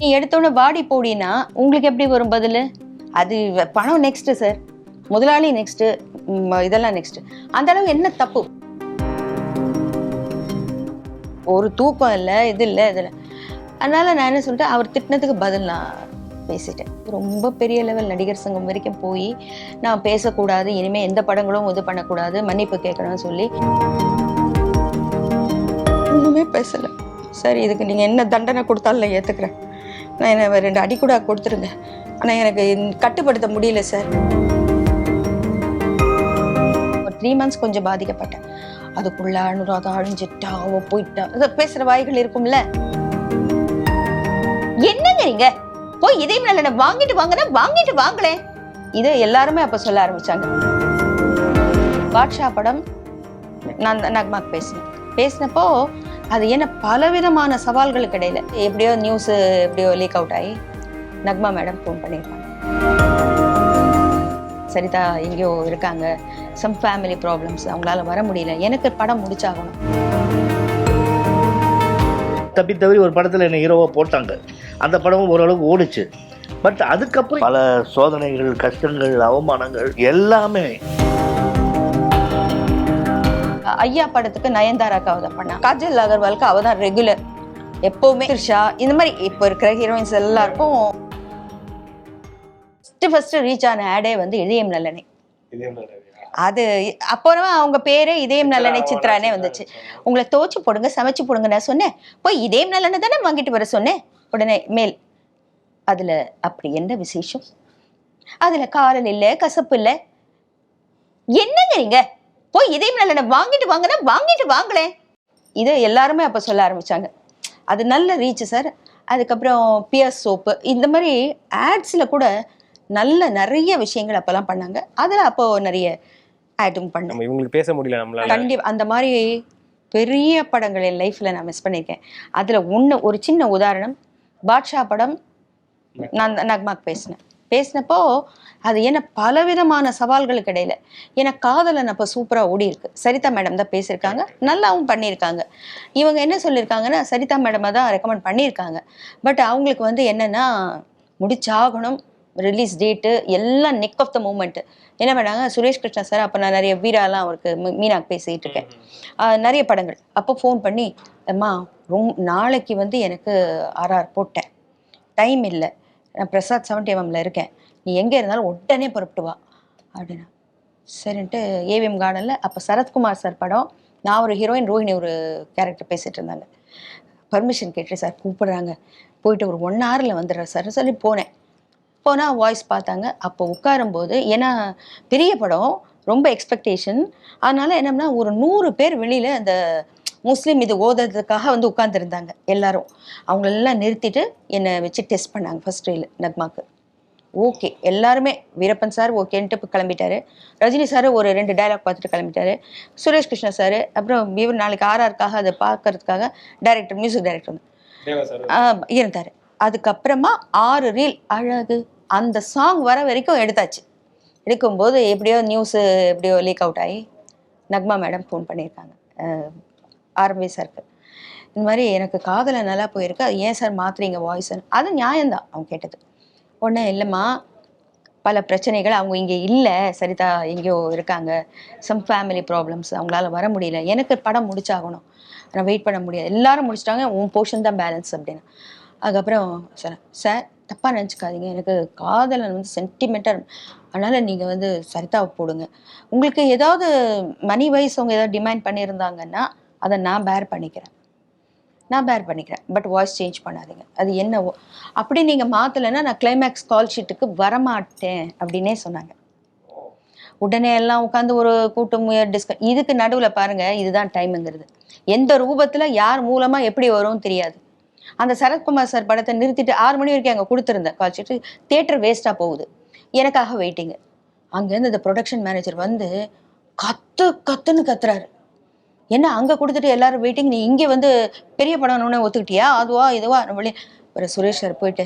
நீ எடுத்தோடனே வாடி போடினா உங்களுக்கு எப்படி வரும் பதில்? அது வ- பணம் நெக்ஸ்ட் சார் முதலாளி நெக்ஸ்ட் இதெல்லாம் நெக்ஸ்ட் அந்த அளவு என்ன தப்பு? ஒரு தூக்கம் இல்லை இது இல்லை இதில் அதனால் அதனால நான் என்ன சொல்லிட்டேன் அவர் திட்டினதுக்கு பதில் நான் பேசிட்டேன். ரொம்ப பெரிய லெவல் நடிகர் சங்கம் வரைக்கும் போய் நான் பேசக்கூடாது இனிமேல் எந்த படங்களும் இது பண்ணக்கூடாது மன்னிப்பு கேட்கணும்னு சொல்லி. ஒன்றுமே பேசலை. சரி இதுக்கு நீங்கள் என்ன தண்டனை கொடுத்தாலும் ஏற்றுக்கிறேன் நான் என்ன ரெண்டு அடி கூட கொடுத்துருங்க. ஆனால் எனக்கு கட்டுப்படுத்த முடியல சார் ஒரு த்ரீ மந்த்ஸ் கொஞ்சம் பாதிக்கப்பட்டேன். அதுக்குள்ள அனுராதா அழிஞ்சிட்டா அவ போயிட்டா. பேசுற வாய்கள் இருக்கும்ல. என்னங்க நீங்க? போய் இதே நல்ல வாங்கிட்டு வாங்கினா வாங்கிட்டு வாங்களேன் இதை எல்லாருமே அப்ப சொல்ல ஆரம்பிச்சாங்க. பாட்ஷா படம் நான் நக்மாக் பேசினேன் பேசினப்போ அது என்ன பலவிதமான சவால்களுக்கு இடையில. எப்படியோ நியூஸ் எப்படியோ லீக் அவுட் ஆகி நக்மா மேடம் ஃபோன் பண்ணியிருக்காங்க. சரிதா எங்கேயோ இருக்காங்க. சம் ஃபேமிலி ப்ராப்ளம்ஸ் அவங்களால வர முடியல. எனக்கு படம் முடிச்சாகணும். தப்பி தவறி ஒரு படத்தில் என்னை ஹீரோவாக போட்டாங்க. அந்த படமும் ஓரளவுக்கு ஓடுச்சு. பட் அதுக்கப்புறம் பல சோதனைகள் கஷ்டங்கள் அவமானங்கள் எல்லாமே ஐயா படத்துக்கு நயன்தாராக்கு தான் பண்ணா. காஜல் அகர்வாலுக்கு அவ தான் ரெகுலர் எப்பவுமே த்ரிஷா இந்த மாதிரி இப்போ இருக்கிற ஹீரோயின்ஸ் எல்லாருக்கும் ஃபர்ஸ்ட் ஃபர்ஸ்ட் ரீச் ஆன ஆடே வந்து இதயம் நல்லனே அது அப்புறமா அவங்க பேரே இதயம் நல்லெண்ணெய் சித்ரானே வந்துச்சு. உங்களை தோச்சு போடுங்க சமைச்சு போடுங்க நான் சொன்னேன். போய் இதயம் நல்லெண்ணெய் தானே வாங்கிட்டு வர சொன்னேன். உடனே மேல் அதுல அப்படி என்ன விசேஷம்? அதுல காரல் இல்லை கசப்பு இல்லை. என்னங்க நீங்க போய் இதயம் நல்லெண்ணெய் வாங்கிட்டு வாங்கினா வாங்கிட்டு வாங்களேன் இது எல்லாருமே அப்ப சொல்ல ஆரம்பிச்சாங்க. அது நல்ல ரீச் சார் அதுக்கப்புறம் பியர்ஸ் சோப்பு இந்த மாதிரி ஆட்ஸில் கூட நல்ல நிறைய விஷயங்கள் அப்போல்லாம் பண்ணாங்க. அதில் அப்போ நிறைய ஆட்டும் பண்ணேன் நம்ம இவங்களுக்கு பேச முடியல நம்மளால. கண்டிப்பா. அந்த மாதிரி பெரிய படங்கள் என் லைஃப்ல நான் மிஸ் பண்ணியிருக்கேன். அதுல ஒண்ணு ஒரு சின்ன உதாரணம். பாட்ஷா படம் நான் நக்மாக் பேசினேன். பேசினப்போ அது என்ன பலவிதமான சவால்களுக்கு இடையில. ஏன்னா காதலன் அப்போ சூப்பராக ஓடி இருக்கு சரிதா மேடம் தான் பேசியிருக்காங்க. நல்லாவும் பண்ணியிருக்காங்க. இவங்க என்ன சொல்லியிருக்காங்கன்னா சரிதா மேடமாக தான் ரெக்கமெண்ட் பண்ணியிருக்காங்க. பட் அவங்களுக்கு வந்து என்னன்னா முடிச்சாகணும். ரிலீஸ் டேட்டு எல்லாம் நெக் ஆஃப் த மூமெண்ட் என்ன பண்ணாங்க சுரேஷ் கிருஷ்ணா சார் அப்போ நான் நிறைய வீராலாம் அவருக்கு மீ- மீனாக்கு பேசிக்கிட்டு இருக்கேன். நிறைய படங்கள். அப்போ ஃபோன் பண்ணி அம்மா ரொம் நாளைக்கு வந்து எனக்கு ஆர்ஆர் போட்டேன். டைம் இல்லை. நான் பிரசாத் செவன்டி எம்எம்ல இருக்கேன். நீ எங்கே இருந்தாலும் உடனே புறப்பட்டு வா அப்படின்னா. சரின்ட்டு ஏவிஎம் கார்டனில் அப்போ சரத்குமார் சார் படம் நான் ஒரு ஹீரோயின் ரோஹிணி ஒரு கேரக்டர் பேசிகிட்டு இருந்தாங்க. பர்மிஷன் கேட்டு சார் கூப்பிடுறாங்க. போயிட்டு ஒரு ஒன் ஹவரில் வந்துடுறேன் சார் சொல்லி போனேன். போனால் வாய்ஸ் பார்த்தாங்க. அப்போ உட்காரும்போது ஏன்னா பெரிய படம் ரொம்ப எக்ஸ்பெக்டேஷன் அதனால என்னம்னா ஒரு நூறு பேர் வெளியில் அந்த முஸ்லீம் இது ஓதுறதுக்காக வந்து உட்காந்துருந்தாங்க எல்லாரும். அவங்களெல்லாம் நிறுத்திட்டு என்னை வச்சு டெஸ்ட் பண்ணாங்க ஃபர்ஸ்ட் ரீல் நக்மாக்கு. ஓகே எல்லாருமே வீரப்பன் சார் ஓகேன்ட்டு கிளம்பிட்டாரு. ரஜினி சார் ஒரு ரெண்டு டயலாக் பார்த்துட்டு கிளம்பிட்டாரு. சுரேஷ் கிருஷ்ணா சார் அப்புறம் இவர் நாளைக்கு ஆர்ஆருக்காக அதை பார்க்கறதுக்காக டைரக்டர் மியூசிக் டைரக்டர் ஆஹ் இருந்தாரு. அதுக்கப்புறமா ஆறு ரீல் அழகு அந்த சாங் வர வரைக்கும் எடுத்தாச்சு. எடுக்கும்போது எப்படியோ நியூஸ் எப்படியோ லீக் அவுட் ஆகி நக்மா மேடம் ஃபோன் பண்ணியிருக்காங்க. ஆர்எம்பி சாருக்கு இந்த மாதிரி எனக்கு காதல நல்லா போயிருக்கு. அது ஏன் சார் மாத்துறீங்க வாய்ஸ்னு அது நியாயம்தான் அவங்க கேட்டது. ஒன்றும் இல்லைம்மா பல பிரச்சனைகள் அவங்க இங்கே இல்லை சரிதா எங்கேயோ இருக்காங்க. சம் ஃபேமிலி ப்ராப்ளம்ஸ் அவங்களால வர முடியல. எனக்கு படம் முடிச்சாகணும். நான் வெயிட் பண்ண முடியாது. எல்லாரும் முடிச்சிட்டாங்க உன் போர்ஷன் தான் பேலன்ஸ் அப்படின்னு. அதுக்கப்புறம் சார் சார் தப்பாக நினச்சிக்காதீங்க. எனக்கு காதலன் வந்து சென்டிமெண்ட்டாக அதனால் நீங்கள் வந்து சரிதாவை போடுங்க. உங்களுக்கு ஏதாவது மணி வைஸ் அவங்க ஏதாவது டிமாண்ட் பண்ணியிருந்தாங்கன்னா அதை நான் பேர் பண்ணிக்கிறேன். நான் பேர் பண்ணிக்கிறேன். பட் வாய்ஸ் சேஞ்ச் பண்ணாதீங்க. அது என்னவோ அப்படி நீங்கள் மாற்றலைன்னா நான் கிளைமேக்ஸ் கால் ஷீட்டுக்கு வரமாட்டேன் அப்படின்னே சொன்னாங்க. உடனே எல்லாம் உட்காந்து ஒரு கூட்டம் டிஸ்க இதுக்கு நடுவில் பாருங்க இதுதான் டைமுங்கிறது எந்த ரூபத்தில் யார் மூலமாக எப்படி வரும்னு தெரியாது. அந்த சரத்குமார் சார் படத்தை நிறுத்திட்டு ஆறு மணி வரைக்கும் அங்கே கொடுத்துருந்தேன் கால் ஷீட்டு தேட்டர் வேஸ்ட்டாக போகுது. எனக்காக வெயிட்டிங்கு அங்கேருந்து இந்த ப்ரொடக்ஷன் மேனேஜர் வந்து கத்து கத்துன்னு கத்துறாரு. என்ன அங்கே கொடுத்துட்டு எல்லாரும் வெயிட்டிங் நீ இங்கே வந்து பெரிய படம்னு ஒத்துக்கிட்டியா? அதுவா இதுவா? நம்மளே ஒரு சுரேஷ் சார் போயிட்டு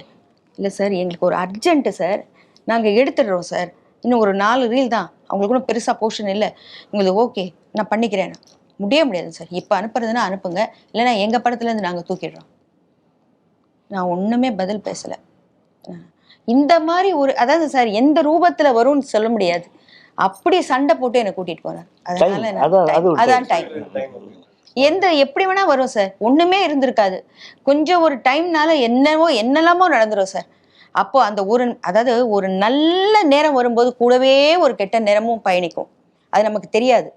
இல்லை சார் எங்களுக்கு ஒரு அர்ஜென்ட்டு சார் நாங்கள் எடுத்துடுறோம் சார். இன்னும் ஒரு நாலு ரீல் தான். அவங்களுக்கு ஒன்றும் பெருசாக போர்ஷன் இல்லை. உங்களுக்கு ஓகே நான் பண்ணிக்கிறேன். முடிய முடியாது சார். இப்போ அனுப்புறதுன்னா அனுப்புங்க. இல்லைன்னா எங்கள் படத்துலேருந்து நாங்கள் தூக்கிடுறோம். நான் ஒன்றுமே பதில் பேசலை. இந்த மாதிரி ஒரு அதாவது சார் எந்த ரூபத்தில் வரும்னு சொல்ல முடியாது. அப்படி சண்டை போட்டு என்னை கூட்டிட்டு போனார். அதனால அதான் டைம் எந்த எப்படி வேணா வரும் சார் ஒண்ணுமே இருந்திருக்காது. கொஞ்சம் ஒரு டைம்னால என்னவோ என்னெல்லாமோ நடந்துரும் சார் அப்போ அந்த ஒரு அதாவது ஒரு நல்ல நேரம் வரும்போது கூடவே ஒரு கெட்ட நேரமும் பயணிக்கும். அது நமக்கு தெரியாது.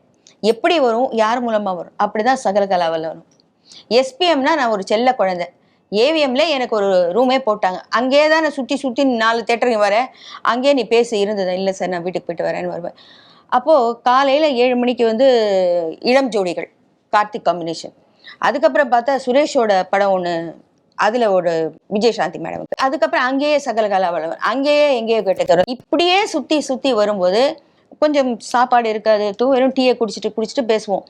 எப்படி வரும் யார் மூலமா வரும்? அப்படிதான் சகல கலாவில் வரும். எஸ்பிஎம்னா நான் ஒரு செல்ல குழந்தை. ஏவிஎம்ல எனக்கு ஒரு ரூமே போட்டாங்க. அங்கேயே தான் நான் சுற்றி சுற்றி நாலு தேட்டருக்கு வரேன் அங்கேயே நீ பேசி இருந்தது இல்லை சார் நான் வீட்டுக்கு போயிட்டு வரேன்னு வருவேன். அப்போது காலையில் ஏழு மணிக்கு வந்து இளம் ஜோடிகள் கார்த்திக் காம்பினேஷன் அதுக்கப்புறம் பார்த்தா சுரேஷோட படம் ஒன்று அதில் ஒரு விஜயசாந்தி மேடம் அதுக்கப்புறம் அங்கேயே சகலகலா வளவன். அங்கேயே எங்கேயோ கேட்டு இப்படியே சுற்றி சுற்றி வரும்போது கொஞ்சம் சாப்பாடு இருக்காது வெறும் டீயை குடிச்சிட்டு குடிச்சிட்டு பேசுவோம்.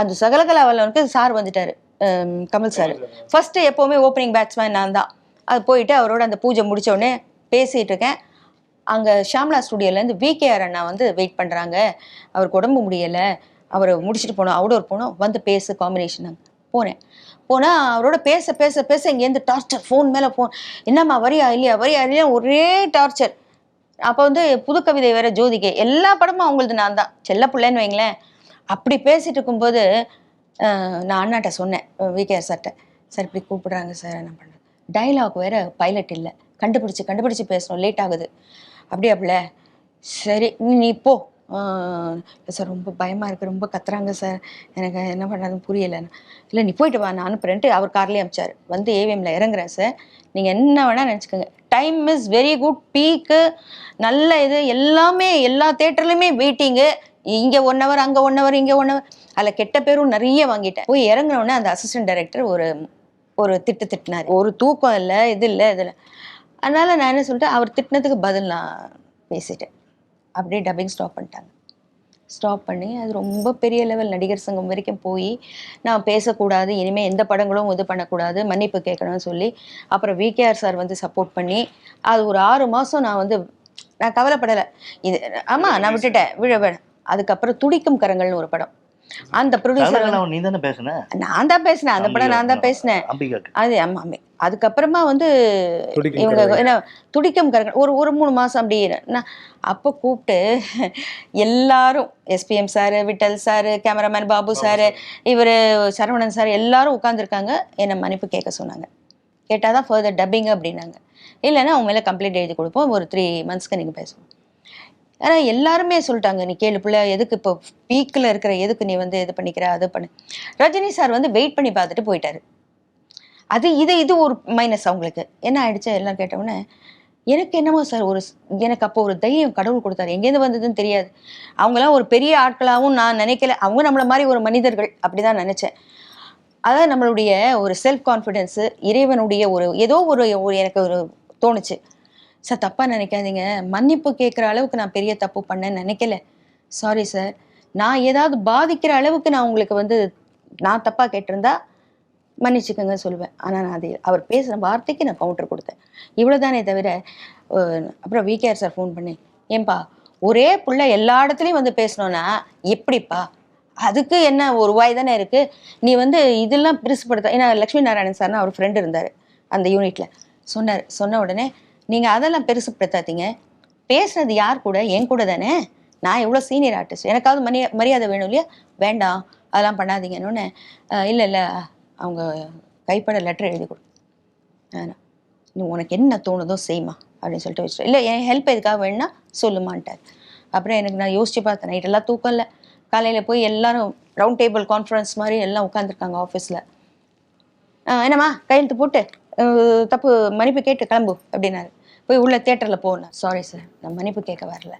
அந்த சகலகலா வல்லவனுக்கு சார் வந்துட்டார். கமல் சார் ஃபர்ஸ்ட் எப்போவுமே ஓப்பனிங் பேட்ஸ்மேன் நான் தான். அது போயிட்டு அவரோட அந்த பூஜை முடிச்ச உடனே பேசிட்டு இருக்கேன். அங்கே ஷாம்லா ஸ்டுடியோலேருந்து விகேஆர் அண்ணா வந்து வெயிட் பண்ணுறாங்க அவருக்கு உடம்பு முடியலை. அவர் முடிச்சுட்டு போனோம் அவுடோர் போனோம். வந்து பேசு காம்பினேஷன் போனேன். போனால் அவரோட பேச பேச பேச இங்கேருந்து டார்ச்சர் ஃபோன் மேலே ஃபோன் என்னம்மா வரியா இல்லையா வரியா இல்லையா ஒரே டார்ச்சர் அப்போ வந்து புது கவிதை வேற ஜோதிகை. எல்லா படமும் அவங்களது நான் தான். செல்ல பிள்ளைன்னு வைங்களேன். அப்படி பேசிட்டு இருக்கும்போது நான் அண்ணாட்ட சொன்னேன் விகேஆர் சார்ட்ட சார் இப்படி கூப்பிடுறாங்க சார் என்ன பண்ணுறது டைலாக் வேற பைலட் இல்லை. கண்டுபிடிச்சி கண்டுபிடிச்சி பேசணும் லேட் ஆகுது. அப்படியே அப்படில சரி நீ போ. சார் ரொம்ப பயமாக இருக்குது ரொம்ப கத்துறாங்க சார். எனக்கு என்ன பண்ணுறதுன்னு புரியலைன்னு இல்லை நீ போயிட்டு வா நான் அனுப்புறேன்ட்டு அவர் கார்லேயே அமிச்சார். வந்து ஏவிஎம்ல இறங்குறேன் சார். நீங்கள் என்ன வேணால் நினச்சிக்கோங்க. Time is very good peak நல்ல இது எல்லாமே எல்லா தேட்டர்லையுமே வெயிட்டிங்கு இங்கே ஒன் ஹவர் அங்கே ஒன் ஹவர் இங்கே ஒன் ஹவர் அதில் கெட்ட பேரும் நிறைய வாங்கிட்டேன். போய் இறங்கினோடனே அந்த அசிஸ்டன்ட் டைரக்டர் ஒரு ஒரு திட்டு திட்டினார். ஒரு தூக்கம் இல்லை இது இல்லை இதில் அதனால் நான் என்ன சொல்லிட்டேன் அவர் திட்டினதுக்கு பதில் நான் பேசிட்டேன். அப்படியே டப்பிங் ஸ்டாப் பண்ணிட்டாங்க. ஸ்டாப் பண்ணி அது ரொம்ப பெரிய லெவல் நடிகர் சங்கம் வரைக்கும் போய் நான் பேசக்கூடாது இனிமேல் எந்த படங்களும் இது பண்ணக்கூடாது மன்னிப்பு கேட்கணும்னு சொல்லி அப்புறம் விகேஆர் சார் வந்து சப்போர்ட் பண்ணி அது ஒரு ஆறு மாதம் நான் வந்து நான் கவலைப்படலை. இது ஆமாம் நான் விட்டுட்டேன். விழ விழ. அதுக்கப்புறம் துடிக்கும் கரங்கள்னு ஒரு படம். அந்த ப்ரொடியூசர் நீ தானே பேசுன? நான் தான் பேசினேன். அந்த படம் நான் தான் பேசினேன். அது ஆமா. அதுக்கப்புறமா வந்து இவங்க. என்ன துடிக்கும் கரங்கள். ஒரு ஒரு மூணு மாசம் அப்படி நான் அப்போ கூப்பிட்டு எல்லாரும் SPM sir Vittal sir cameraman Babu sir. இவர் சரவணன் சார் எல்லாரும் உட்காந்துருக்காங்க என்னை மன்னிப்பு கேட்க சொன்னாங்க. கேட்டால் தான் ஃபர்தர் டப்பிங் அப்படின்னாங்க. இல்லைன்னா அவங்க மேலே கம்ப்ளைண்ட் எழுதி கொடுப்போம். ஒரு த்ரீ மந்த்ஸ்க்கு நீங்கள் பேசணும் ஆனால் எல்லாருமே சொல்லிட்டாங்க நீ கேளு பிள்ளை எதுக்கு இப்போ பீக்கில் இருக்கிற எதுக்கு நீ வந்து இது பண்ணிக்கிற அது பண்ணு? ரஜினி சார் வந்து வெயிட் பண்ணி பார்த்துட்டு போயிட்டாரு. அது இது இது ஒரு மைனஸ் அவங்களுக்கு. என்ன ஆயிடுச்சு? எல்லாம் கேட்டவுடனே எனக்கு என்னமோ சார் ஒரு எனக்கு அப்போ ஒரு தைரியம் கடவுள் கொடுத்தாரு. எங்கேருந்து வந்ததுன்னு தெரியாது. அவங்களாம் ஒரு பெரிய ஆட்களாகவும் நான் நினைக்கல. அவங்க நம்மள மாதிரி ஒரு மனிதர்கள். அப்படிதான் நினைச்சேன். அதாவது நம்மளுடைய ஒரு செல்ஃப் கான்ஃபிடென்ஸு இறைவனுடைய ஒரு ஏதோ ஒரு ஒரு எனக்கு ஒரு தோணுச்சு. சார் தப்பாக நினைக்காதீங்க. மன்னிப்பு கேட்குற அளவுக்கு நான் பெரிய தப்பு பண்ணேன்னு நினைக்கல. சாரி சார் நான் ஏதாவது பாதிக்கிற அளவுக்கு நான் உங்களுக்கு வந்து நான் தப்பாக கேட்டிருந்தா மன்னிச்சுக்கோங்க சொல்லுவேன். ஆனால் நான் அது அவர் பேசுகிற வார்த்தைக்கு நான் கவுண்டர் கொடுத்தேன். இவ்வளோதானே தவிர அப்புறம் விகேஆர் சார் ஃபோன் பண்ணி ஏன்பா ஒரே பிள்ளை எல்லா இடத்துலையும் வந்து பேசணும்னா எப்படிப்பா? அதுக்கு என்ன ஒரு வாய் தானே இருக்குது நீ வந்து இதெல்லாம் பெருசுப்படுத்த ஏன்னா லக்ஷ்மி நாராயணன் சார்னு அவர் ஃப்ரெண்டு இருந்தார் அந்த யூனிட்டில் சொன்னார் சொன்ன உடனே நீங்கள் அதெல்லாம் பெருசுப்படுத்தாதீங்க. பேசுனது யார் கூட? என் கூட தானே? நான் எவ்வளோ சீனியர் ஆர்டிஸ்ட் எனக்காவது மரியா மரியாதை வேணும் இல்லையா? வேண்டாம். அதெல்லாம் பண்ணாதீங்கன்னு. இல்லை இல்லை. அவங்க கைப்பட லெட்டர் எழுதி கொடு. நீ உனக்கு என்ன தோணுதோ செய்யுமா அப்படின்னு சொல்லிட்டு வச்சுட்டு இல்லை என் ஹெல்ப் எதுக்காக வேணும்னா சொல்லுமான்ட்டார். அப்புறம் எனக்கு நான் யோசிச்சு பார்த்தேன். நைட்டெல்லாம் தூக்கம் இல்லை. காலையில் போய் எல்லாரும் ரவுண்ட் டேபிள் கான்ஃபரன்ஸ் மாதிரி எல்லாம் உட்காந்துருக்காங்க ஆஃபீஸில் என்னம்மா? கையெழுத்து போட்டு தப்பு மன்னிப்பு கேட்டு கிளம்பு அப்படின்னாரு. போய் உள்ள தேட்டரில் போனேன் சாரி சார் நான் மன்னிப்பு கேட்க வரல.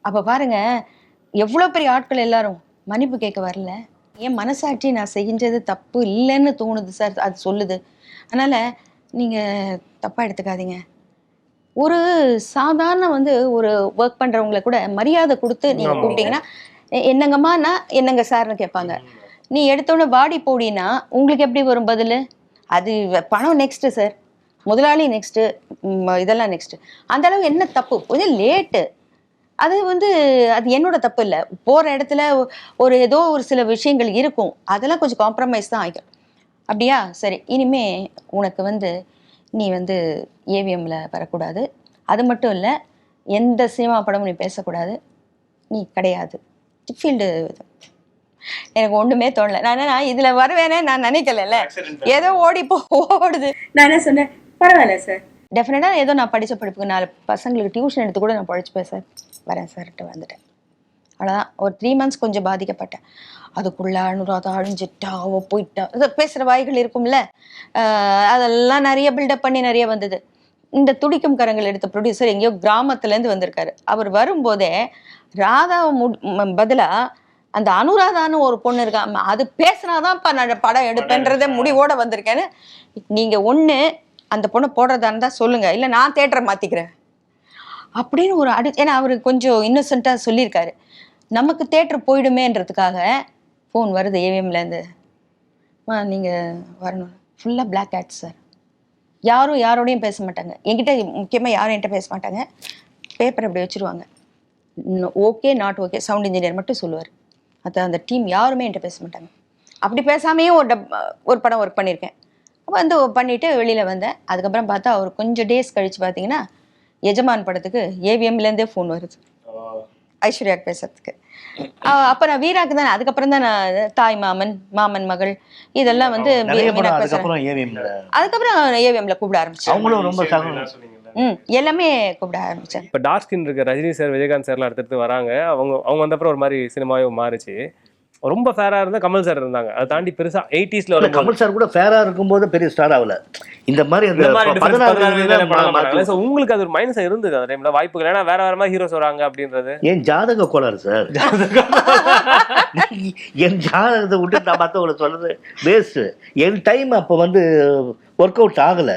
அப்போ பாருங்க எவ்வளோ பெரிய ஆட்கள் எல்லாரும் மன்னிப்பு கேட்க வரல. என் மனசாட்சி நான் செஞ்சது தப்பு இல்லைன்னு தோணுது சார் அது சொல்லுது. அதனால் நீங்கள் தப்பாக எடுத்துக்காதீங்க. ஒரு சாதாரண வந்து ஒரு ஒர்க் பண்ணுறவங்கள கூட மரியாதை கொடுத்து நீங்கள். கூப்பிட்டீங்கன்னா "எ- என்னங்கம்மானா என்னங்க சார்னு கேட்பாங்க. நீ எடுத்தோடனே வாடி போடினா உங்களுக்கு எப்படி வரும் பதில்? அது பணம் நெக்ஸ்ட்டு சார் முதலாளி நெக்ஸ்ட்டு இதெல்லாம் நெக்ஸ்ட்டு அந்த அளவு என்ன தப்பு? கொஞ்சம் லேட்டு அது வந்து அது என்னோட தப்பு இல்லை. போகிற இடத்துல ஒரு ஏதோ ஒரு சில விஷயங்கள் இருக்கும். அதெல்லாம் கொஞ்சம் காம்ப்ரமைஸ் தான் ஆகிக்கும் அப்படியா? சரி. இனிமே உனக்கு வந்து நீ வந்து ஏவிஎம்ல வரக்கூடாது. அது மட்டும் இல்லை எந்த சினிமா படமும் நீ பேசக்கூடாது. நீ கிடையாது. ஃபீல்டு எனக்கு ஒன்றுமே தோணல. நான் என்ன இதில் வருவேனே நான் நினைக்கல ஏதோ ஓடி போ ஓடுது. நான் என்ன சொன்னேன்? பரவாயில்ல சார் டெஃபினட்டாக ஏதோ நான் படித்த படிப்புக்கு நாலு பசங்களுக்கு டியூஷன் எடுத்து கூட நான் படிச்சுப்பேன் சார் வரேன் சார்ட்டு வந்துட்டேன். அவ்வளோதான் ஒரு த்ரீ மந்த்ஸ் கொஞ்சம் பாதிக்கப்பட்டேன். அதுக்குள்ள அனுராதா அழிஞ்சிட்டா அவ போயிட்டா. இது பேசுகிற வாய்கள் இருக்கும்ல. ஆஹ் அதெல்லாம் நிறைய பில்டப் பண்ணி நிறைய வந்தது. இந்த துடிக்கும் கரங்கள் எடுத்த ப்ரொடியூசர் எங்கேயோ கிராமத்துலேருந்து வந்திருக்காரு. அவர் வரும்போதே ராதாவை மு பதிலாக அந்த அனுராதான்னு ஒரு பொண்ணு இருக்கா. அது பேசினாதான்ப்பா நான் படம் எடுப்பேன்றதே முடிவோட வந்திருக்கேன்னு. நீங்கள் ஒன்று அந்த பொண்ணை போடுறதா இருந்தால் சொல்லுங்கள் இல்லை நான் தேட்டரை மாற்றிக்கிறேன் அப்படின்னு ஒரு அடு ஏன்னா அவர் கொஞ்சம் இன்னசென்ட்டாக சொல்லியிருக்காரு. நமக்கு தேட்டர் போயிடுமேன்றதுக்காக ஃபோன் வருது ஏவிஎம்லேருந்து மா நீங்கள் வரணும். ஃபுல்லாக பிளாக் ஆட் சார் யாரும் யாரோடையும் பேச மாட்டாங்க. என்கிட்ட முக்கியமாக யாரும் என்கிட்ட பேச மாட்டாங்க. பேப்பர் அப்படி வச்சுருவாங்க. Okay not okay sound engineer மட்டும் சொல்லுவார். அது அந்த டீம் யாருமே என்கிட்ட பேச மாட்டாங்க. அப்படி பேசாமையே ஒரு டப் ஒரு படம் ஒர்க் பண்ணியிருக்கேன். வந்து பண்ணிட்டு வெளியில் வந்தேன். அதுக்கப்புறம் பார்த்தா அவர் கொஞ்சம் டேஸ் கழிச்சு பார்த்தீங்கன்னா எஜமான் படத்துக்கு ஏவிஎம்லேருந்தே ஃபோன் வருது. ஐஸ்வர்யா பேசுறதுக்கு. அப்ப நான் வீராக்கு தான் அதுக்கப்புறம் தான் நான் தாய் மாமன் மாமன் மகள் இதெல்லாம் வந்து அதுக்கப்புறம் ஏவிஎம்ல கூப்பிட ஆரம்பிச்சேன். அவங்களும் ரொம்ப சக ம் எல்லாமே கூப்பிட ஆரம்பிச்சேன். இப்போ டார்க் ஸ்கின் இருக்க ரஜினி சார் விஜயகாந்த் சார்லாம் அடுத்தடுத்து வராங்க. அவங்க அவங்க வந்தப்பறம் ஒரு மாதிரி சினிமாவே மாறுச்சு. ரொம்ப ஃபேரா இருந்தா கமல் சார் இருந்தாங்க. அதை தாண்டி பெருசா எயிட்டிஸ்ல வரும் கமல் சார் கூட ஃபேரா இருக்கும்போது பெரிய ஸ்டார் ஆகல. இந்த மாதிரி உங்களுக்கு அது ஒரு மைனஸ் இருந்தது அந்த டைம்ல வாய்ப்புகள். ஏன்னா வேற வேற மாதிரி ஹீரோஸ் வராங்க அப்படின்றது. என் ஜாதக கோளாறு சார் என் ஜாதகத்தை விட்டு நான் மற்றவங்களை சொல்றது வேஸ்ட் என் டைம் அப்போ வந்து ஒர்க் அவுட் ஆகல.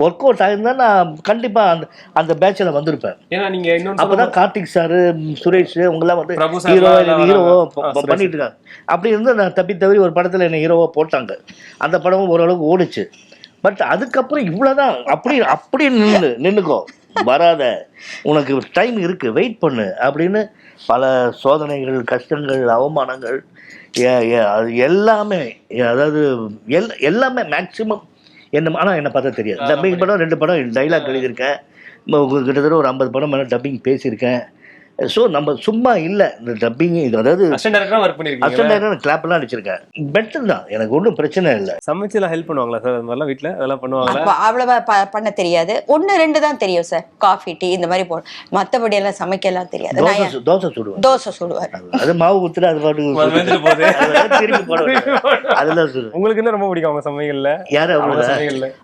ஒர்க் அவுட் ஆகிருந்தா நான் கண்டிப்பா அந்த அந்த பேட்சில் வந்திருப்பேன். ஏன்னா நீங்க இன்னொன்னு அப்பதான் கார்த்திக் சார் சுரேஷ் இவங்கெல்லாம் வந்து ஹீரோ சுரேஷ். பண்ணிட்டு இருக்காங்க. அப்படி இருந்து நான் தப்பி தவறி ஒரு படத்துல என்ன ஹீரோவா போட்டாங்க. அந்த படமும் ஓரளவுக்கு ஓடுச்சு. பட் அதுக்கப்புறம் இவ்வளவுதான். அப்படி அப்படி நின்று நின்னுக்கோ. வராத. உனக்கு டைம் இருக்கு. வெயிட் பண்ணு. அப்படின்னு பல சோதனைகள் கஷ்டங்கள் அவமானங்கள் ஏ- ஏ- அது எல்லாமே அதாவது எல் எல்லாமே மேக்சிமம் என்ன ஆனால் என்ன பார்த்தா தெரியாது. டப்பிங் படம் ரெண்டு படம் டைலாக் எழுதியிருக்கேன். கிட்டத்தட்ட ஒரு ஐம்பது படம் மேலே டப்பிங் பேசியிருக்கேன். ஸோ நம்ம சும்மா இல்லை இந்த டப்பிங் இது அதாவது அஸ்டன் கிளாப்லாம் அடிச்சிருக்கேன் பெட்டர் தான் எனக்கு ஒன்றும் பிரச்சனை இல்லை. சமைச்சு எல்லாம் ஹெல்ப் பண்ணுவாங்களா சார் அந்த மாதிரிலாம் வீட்ல அதெல்லாம் பண்ணுவாங்களா? அப்போ அவ்வளவா பண்ண தெரியாது. ஒன்று ரெண்டு தான் தெரியும் சார் காஃபி டீ இந்த மாதிரி போ மற்றபடி எல்லாம் சமைக்கலாம் தெரியாது. தோசை தோசை சுடுவேன். தோசை சுடுவார். அது மாவு ஊத்துட்டு அது பாட்டுக்கு. அதெல்லாம் உங்களுக்கு என்ன ரொம்ப பிடிக்கும் அவங்க சமையல்ல? யாரு அவங்க?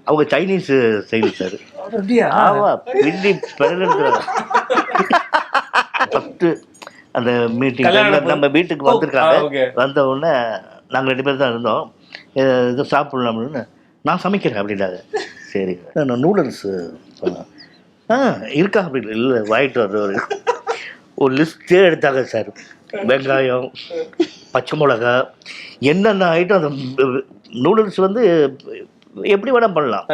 அவங்க சைனீஸ் ஸ்டைல் சார் அப்படியா? ஆமா பின்னி பிறகு ஃபஸ்ட்டு அந்த மீட்டிங் நம்ம வீட்டுக்கு வந்திருக்காங்க. வந்த உடனே நாங்கள் ரெண்டு பேர் தான் இருந்தோம். இது சாப்பிடலாம்னு. நான் சமைக்கிறேன் அப்படின்னாங்க சரி. நான் நூடுல்ஸ் ஆ இருக்கா அப்படி இல்லை வாங்கிட்டு வர்றவர் ஒரு லிஸ்ட்டே எடுத்தாங்க சார். வெங்காயம் பச்சை மிளகா என்னென்ன ஐட்டம் அந்த நூடுல்ஸ் வந்து எப்படி வேணா பண்ணலாம்.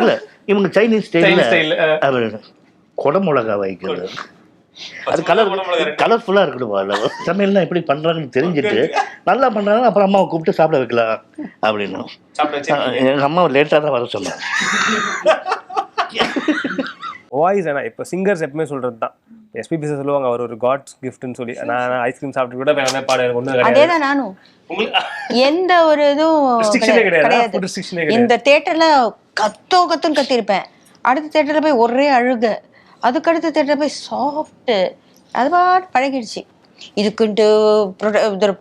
இல்லை இவங்க சைனீஸ் ஸ்டைலில் style, ஆ. அவர் குடை மிளகா வைக்கிறது அது கலர் கலர்ஃபுல்லாக இருக்கணுமா? நம்ம சமையல்லாம் எப்படி பண்ணுறாங்கன்னு தெரிஞ்சுட்டு. நல்லா பண்ணுறாங்க அப்புறம் அம்மாவை கூப்பிட்டு சாப்பிட வைக்கலாம் அப்படின்னு. எங்கள் அம்மா லேட்டாக தான் வர சொன்னாங்க. வாய்ஸ் ஏன்னா இப்போ சிங்கர்ஸ் எப்பவுமே சொல்றது தான். எஸ்பிபி சார் சொல்லுவாங்க அவர் ஒரு காட்ஸ் கிஃப்ட்னு சொல்லி. நான் ஐஸ்கிரீம் சாப்பிட்டு கூட வேற பாட எனக்கு ஒன்றும் அதே தான் நானும். உங்களுக்கு எந்த ஒரு இதுவும் கிடையாது. இந்த தேட்டர்ல கத்தோ கத்துன்னு கத்திருப்பேன் அடுத்த தேட்டர்ல போய் ஒரே அழுக. அதுக்கு அடுத்த தேட்டர்ல போய் சாஃப்ட் அது பாட்டு பழகிடுச்சு. இதுக்குன்ட்டு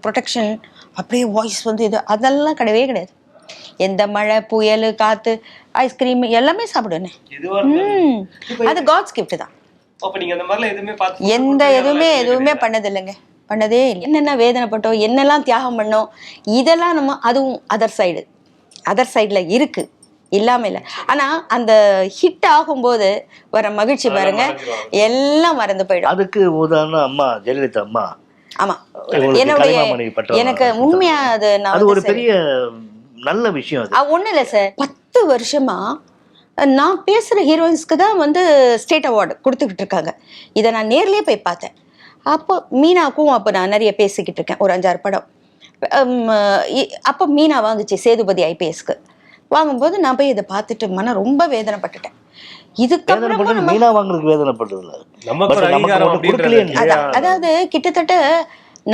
ப்ரொடெக்ஷன் அப்படியே வாய்ஸ் வந்து இது அதெல்லாம் கிடையவே கிடையாது. எந்த மழை புயல் காத்து ஐஸ்கிரீம் எல்லாமே சாப்பிடுவேன். அது காட்ஸ் gift தான். எந்த எதுவுமே எதுவுமே பண்ணது இல்லைங்க பண்ணதே இல்லை. என்னென்ன வேதனைப்பட்டோம் என்னெல்லாம் தியாகம் பண்ணோம் இதெல்லாம் நம்ம அதுவும் அதர் சைடு அதர் சைடில் இருக்கு. இல்லாம இல்லை. ஆனா அந்த ஹிட் ஆகும்போது வர மகிழ்ச்சி பாருங்க. எல்லாம் மறந்து போயிடும். அதுக்கு உதாரணம் அம்மா ஜெயலலிதா அம்மா. ஆமா. என்னுடைய எனக்கு உண்மையா அது நான் ஒரு பெரிய நல்ல விஷயம் ஒன்றும் இல்லை சார். பத்து வருஷமா நான் பேசுகிற ஹீரோயின்ஸ்க்கு தான் வந்து ஸ்டேட் அவார்டு கொடுத்துக்கிட்டு இருக்காங்க. இதை நான் நேர்லயே போய் பார்த்தேன். அப்போ மீனாக்கும் அப்போ நான் நிறைய பேசிக்கிட்டு இருக்கேன். ஒரு அஞ்சாறு படம். அப்போ மீனா வாங்குச்சு சேதுபதி ஐபிஎஸ்க்கு வாங்கும்போது நான் போய் இதை பார்த்துட்டு மன ரொம்ப வேதனைப்பட்டுட்டேன். இதுக்கப்புறம் மீனா வாங்குறதுக்கு? அதான் அதாவது கிட்டத்தட்ட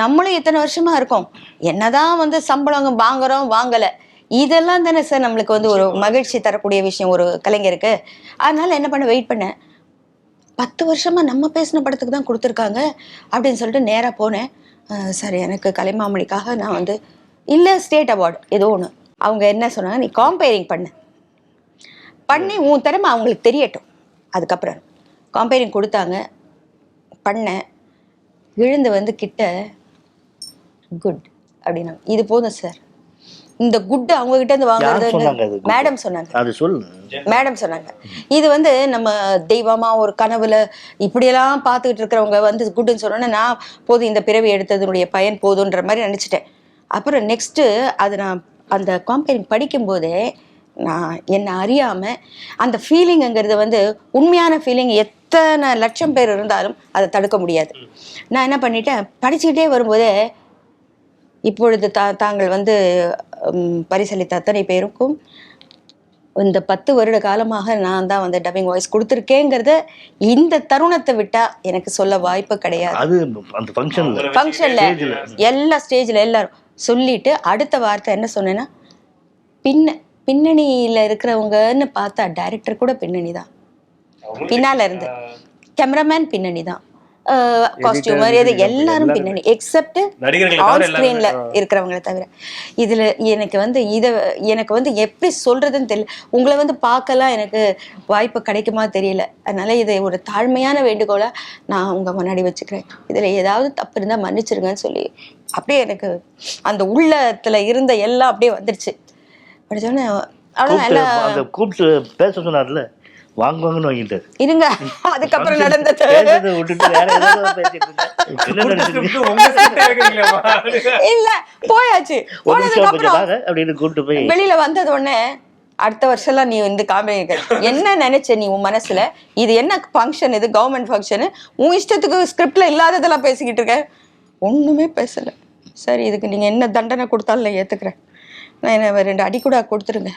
நம்மளும் இத்தனை வருஷமா இருக்கோம். என்னதான் வந்து சம்பளம் வாங்குறோம் வாங்கல. இதெல்லாம் தானே சார் நம்மளுக்கு வந்து ஒரு மகிழ்ச்சி தரக்கூடிய விஷயம் ஒரு கலைஞருக்கு. அதனால என்ன பண்ண வெயிட் பண்ணேன். பத்து வருஷமா நம்ம பேசின படத்துக்கு தான் கொடுத்துருக்காங்க அப்படின்னு சொல்லிட்டு நேரா போனேன். சார் எனக்கு கலைமாமணிக்காக நான் வந்து இல்லை ஸ்டேட் அவார்டு ஏதோ ஒன்று அவங்க என்ன சொன்னாங்க? நீ காம்பேரிங் பண்ணு. பண்ணி உன் திறமை அவங்களுக்கு தெரியட்டும். அதுக்கப்புறம் காம்பேரிங் கொடுத்தாங்க. பண்ணேன் விழுந்து வந்து கிட்ட குட் அப்படின்னாங்க. இது போதும் சார் இந்த குட் அவங்க கிட்ட இருந்து வாங்குறது? மேடம் சொன்னாங்க அது? சொல்லு. மேடம் சொன்னாங்க. இது வந்து நம்ம தெய்வமா ஒரு கனவுல இப்படியெல்லாம் பார்த்துக்கிட்டு இருக்கிறவங்க வந்து குட்டுன்னு சொன்னோன்னே நான் போதும் இந்த பிறவி எடுத்ததனுடைய பயன் போதுன்ற மாதிரி நினச்சிட்டேன். அப்புறம் நெக்ஸ்ட்டு அது நான் அந்த காம்பேரிங் படிக்கும்போதே நான் என்னை அறியாமல் அந்த ஃபீலிங்கிறது வந்து உண்மையான ஃபீலிங் எத்தனை லட்சம் பேர் இருந்தாலும் அதை தடுக்க முடியாது. நான் என்ன பண்ணிட்டேன் படிச்சுக்கிட்டே வரும்போதே இப்பொழுது தா தாங்கள் வந்து பரிசளித்த அத்தனை பேருக்கும் இந்த பத்து வருட காலமாக நான் தான் வந்து டப்பிங் வாய்ஸ் கொடுத்துருக்கேங்கிறத இந்த தருணத்தை விட்டா எனக்கு சொல்ல வாய்ப்பு கிடையாது. அது அந்த ஃபங்க்ஷன்ல ஃபங்க்ஷன்ல எல்லா ஸ்டேஜ்ல எல்லாரும். சொல்லிட்டு அடுத்த வார்த்தை என்ன சொன்னேன்னா பின்ன பின்னணியில இருக்கிறவங்கன்னு பார்த்தா டைரக்டர் கூட பின்னணி தான் பின்னால இருந்து. கேமராமேன் பின்னணி தான் காஸ்டியூமர் இது எல்லாரும் பின்னணி எக்ஸப்ட் நடிகர்களை ஆன் தவிர ஸ்க்ரீன்ல இருக்கிறவங்கள தவிர. இதுல எனக்கு வந்து இத எனக்கு வந்து எப்படி சொல்றதுன்னு தெரியல. உங்களை வந்து பார்க்கலாம் எனக்கு வாய்ப்பு கிடைக்குமா தெரியல. அதனால இதை ஒரு தாழ்மையான வேண்டுகோளா நான் உங்க முன்னாடி வச்சுக்கிறேன். இதுல ஏதாவது தப்பு இருந்தா மன்னிச்சிருங்கன்னு சொல்லி. அப்படியே எனக்கு அந்த உள்ளத்துல இருந்த எல்லாம் அப்படியே வந்துருச்சு. எல்லாம் அந்த கூப்பிட்டு பேச சொன்னார்ல. வாங்குவாங்கன்னு வாங்கிட்டாரு. இருங்க. அதுக்கப்புறம் நடந்தது. விட்டுட்டு வேற? இல்ல போயாச்சு. அப்படின்னு கூப்பிட்டு போய் வெளியில வந்தது உடனே அடுத்த வருஷம்லாம் நீ இந்த காமெடி என்ன நினைச்ச நீ உன் மனசுல? இது என்ன ஃபங்க்ஷன் இது? கவர்மெண்ட் ஃபங்க்ஷனு உன் இஷ்டத்துக்கு ஸ்கிரிப்ட்ல இல்லாததெல்லாம் பேசிக்கிட்டு இருக்க. ஒண்ணுமே பேசல. சரி இதுக்கு நீங்க என்ன தண்டனை கொடுத்தாலும் நான் ஏத்துக்கிறேன். நான் என்ன ரெண்டு அடி கூட கொடுத்துருங்க.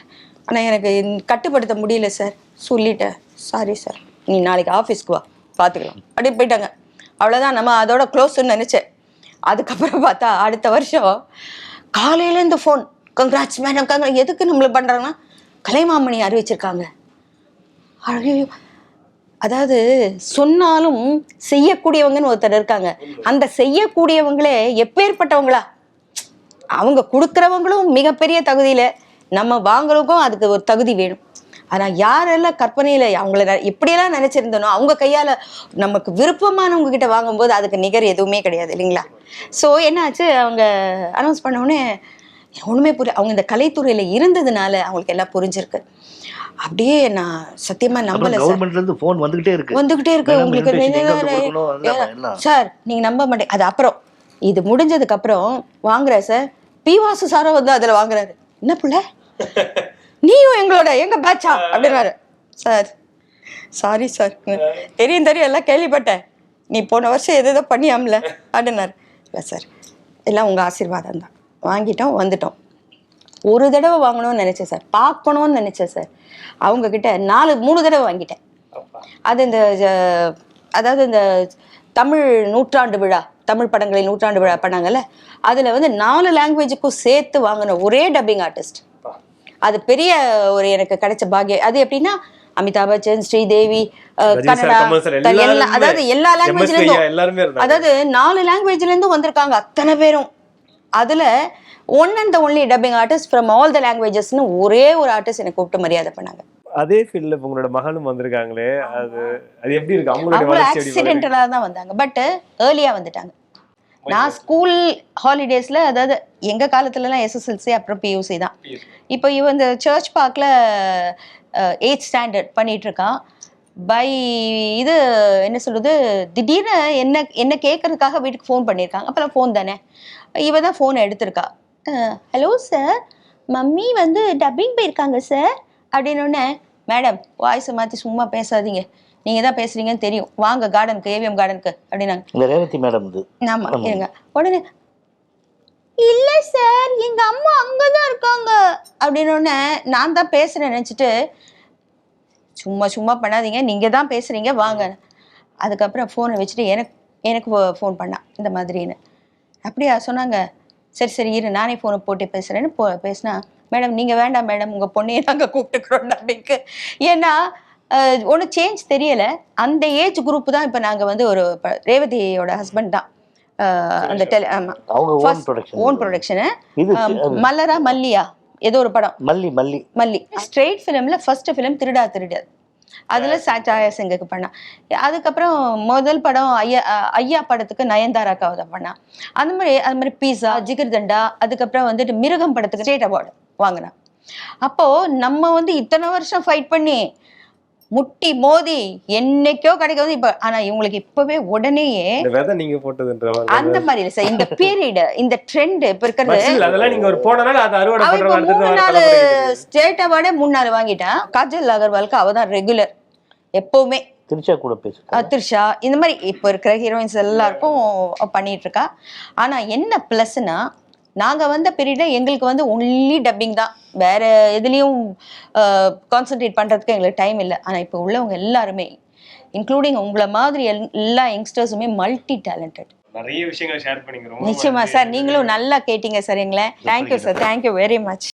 ஆனால் எனக்கு கட்டுப்படுத்த முடியல சார். சொல்லிட்டேன். சாரி சார் நீ நாளைக்கு ஆஃபீஸ்க்கு வா. பார்த்துக்கலாம் அப்படியே போயிட்டாங்க. அவ்வளோதான் நம்ம அதோட க்ளோஸ்ன்னு நினச்சேன். அதுக்கப்புறம் பார்த்தா அடுத்த வருஷம் காலையில் இந்த ஃபோன் கங்க்ராட்ஸ் மேடம் கங்க்ரா எதுக்கு நம்மளை பண்ணுறாங்கன்னா கலைமாமணி அறிவிச்சிருக்காங்க. அழகையோ அதாவது சொன்னாலும் செய்யக்கூடியவங்கன்னு ஒருத்தர் இருக்காங்க. அந்த செய்யக்கூடியவங்களே எப்பேற்பட்டவங்களா? அவங்க கொடுக்குறவங்களும் மிகப்பெரிய தகுதியில் நம்ம வாங்குறவங்களுக்கும் அதுக்கு ஒரு தகுதி வேணும். ஆனா யாரெல்லாம் கற்பனையில அவங்கள எப்படியெல்லாம் நினைச்சிருந்தனோ அவங்க கையால நமக்கு விருப்பமானவங்க கிட்ட வாங்கும்போது அதுக்கு நிகர் எதுவுமே கிடையாது இல்லைங்களா? ஸோ என்னாச்சு? அவங்க அனௌன்ஸ் பண்ண உடனே ஒண்ணுமே புரிய அவங்க இந்த கலைத்துறையில இருந்ததுனால அவங்களுக்கு எல்லாம் புரிஞ்சிருக்கு. அப்படியே நான் சத்தியமா நம்பல சார் கவர்மெண்ட்ல இருந்து போன் வந்துகிட்டே இருக்கு. வந்துகிட்டே இருக்கு. உங்களுக்கு. சார் நீங்க நம்ப மாட்டேங்க அது அப்புறம். இது முடிஞ்சதுக்கு அப்புறம் வாங்குற சார் பி வாசு சாரும் வந்து அதுல வாங்குறாரு. என்ன புள்ள? நீயும் எங்களோட எங்க பேட்சா அப்படின்னாரு சார் சாரி சார் தெரியும் தெரியும் எல்லாம் கேள்விப்பட்டேன். நீ போன வருஷம் எது எதோ பண்ணியாம்ல அப்படின்னாரு. இல்லை சார் எல்லாம் உங்க ஆசீர்வாதம் தான். வாங்கிட்டோம் வந்துட்டோம். ஒரு தடவை வாங்கணும்னு நினைச்சேன் சார் பார்க்கணும்னு நினைச்சேன் சார் அவங்க கிட்ட நாலு மூணு தடவை வாங்கிட்டேன். அது இந்த அதாவது இந்த தமிழ் நூற்றாண்டு விழா தமிழ் படங்களில் நூற்றாண்டு விழா பண்ணாங்கல்ல அதுல வந்து நாலு லாங்குவேஜுக்கும் சேர்த்து வாங்கின ஒரே டப்பிங் ஆர்டிஸ்ட் அது பெரிய ஒரு எனக்கு கிடைச்ச பாக்கியம். அது எப்படின்னா அமிதாப் பச்சன் ஸ்ரீதேவி கன்னடா அதாவது எல்லா லாங்குவேஜ்ல இருந்தும் அதாவது நாலு லாங்குவேஜ்ல இருந்தும் வந்திருக்காங்க அத்தனை பேரும். அதுல one and only dubbing artist from all the லாங்குவேஜஸ்னு ஒரே ஒரு ஆர்டிஸ்ட் எனக்கு கூப்பிட்டு மரியாதை பண்ணாங்க. அதே ஃபீல்ட்ல உங்களோட மகனும் வந்திருக்காங்களே அது அது எப்படி இருக்கு? அவங்களுடைய அவங்க வளர்ச்சி எப்படி இருக்கு? ஆக்சிடென்டலாக தான் வந்தாங்க பட் ஏர்லியாக வந்துட்டாங்க. நான் ஸ்கூல் ஹாலிடேஸில் அதாவது எங்கள் காலத்துலலாம் எஸ்எஸ்எல்சி அப்புறம் பியூசி தான். இப்போ இவன் இந்த சர்ச் பார்க்கில் எயிட் ஸ்டாண்டர்ட் பண்ணிட்டு இருக்கான் பை இது என்ன சொல்றது திடீர்னு என்ன என்ன கேட்கறதுக்காக வீட்டுக்கு ஃபோன் பண்ணியிருக்காங்க. அப்புறம் ஃபோன் தானே. இவ தான் ஃபோனை எடுத்திருக்கா. ஹலோ சார் மம்மி வந்து டப்பிங் போயிருக்காங்க சார் அப்படின்னோடனே மேடம் வாய்ஸை மாற்றி சும்மா பேசாதீங்க. நீங்கள் தான் பேசுறீங்கன்னு தெரியும். வாங்க கார்டனுக்கு ஏவிஎம் கார்டனுக்கு அப்படின்னாங்க. இந்த ரேவதி மேடம் இது. ஆமா இருங்க. உடனே இல்லை சார் எங்க அம்மா அங்கதான் இருக்காங்க. அப்படின்னு உடனே நான் தான் பேசுறேன் நினைச்சிட்டு சும்மா சும்மா பண்ணாதீங்க. நீங்க தான் பேசுறீங்க. வாங்க. அதுக்கப்புறம் ஃபோனை வச்சுட்டு எனக்கு எனக்கு ஃபோன் பண்ணா இந்த மாதிரின்னு. அப்படியா சொன்னாங்க. சரி சரி இரு. நானே ஃபோனை போட்டு பேசுறேன்னு போ பேசினா மேடம் நீங்க வேண்டாம் மேடம். உங்க பொண்ணையே நாங்க கூப்பிட்டுக்கிறோம். அப்படிக்கு ஏன்னா ஒன்றும் சேஞ்ச் தெரியல. அந்த ஏஜ் குரூப் தான் இப்போ நாங்கள் வந்து ஒரு ரேவதியோட ஹஸ்பண்ட் தான். அந்த டெலி ஆமாம் ஓன் ப்ரொடக்ஷன் மல்லரா மல்லியா ஏதோ ஒரு படம். மல்லி மல்லி. மல்லி. ஸ்ட்ரெயிட் ஃபிலிம்ல ஃபர்ஸ்ட் ஃபிலிம் திருடா திருடாது அதுல சாச்சாய சிங்குக்கு பண்ணா. அதுக்கப்புறம் முதல் படம் ஐயா ஐயா படத்துக்கு நயன்தாராக்காவை தான் பண்ணா. அந்த மாதிரி அது மாதிரி பீஸா ஜிகர் தண்டா அதுக்கப்புறம் வந்துட்டு மிருகம் படத்துக்கு ஸ்டேட் அவார்டு வாங்கினா. அப்போ நம்ம வந்து இத்தனை வருஷம் ஃபைட் பண்ணி முட்டி மோதி என்னைக்கோ கிடைக்கிறது இப்ப ஆனா இவங்களுக்கு இப்பவே உடனேயே நீங்க போட்டதுன்ற மாதிரி அந்த மாதிரி இல்லை சார் இந்த பீரியட் இந்த ட்ரெண்ட் இப்ப இருக்கிறது அதெல்லாம் நீங்க ஒரு போன நாள் அதை அறுவடை பண்ற மூணு நாள் ஸ்டேட் அவார்டே மூணு நாள் வாங்கிட்டான். காஜல் அகர்வாலுக்கு அவ தான் ரெகுலர் எப்பவுமே. திருச்சா கூட பேசு த்ரிஷா இந்த மாதிரி இப்போ இருக்கிற ஹீரோயின்ஸ் எல்லாருக்கும் பண்ணிட்டு இருக்கா. ஆனா என்ன ப்ளஸ்னா நாங்க வந்த பீரியட்ல எங்களுக்கு வந்து ஒன்லி டப்பிங் தான். வேற எதுலேயும் கான்சென்ட்ரேட் பண்றதுக்கு எங்களுக்கு டைம் இல்லை. ஆனா இப்போ உள்ளவங்க எல்லாருமே இன்க்ளூடிங் உங்களை மாதிரி எல்- எல்லா யங்ஸ்டர்ஸுமே மல்டி டேலண்டட் நிறைய விஷயங்களை ஷேர் பண்ணிக்கிறோம். நிச்சயமா சார் நீங்களும் நல்லா கேட்டீங்க சார் எங்களை. Thank you sir thank you very much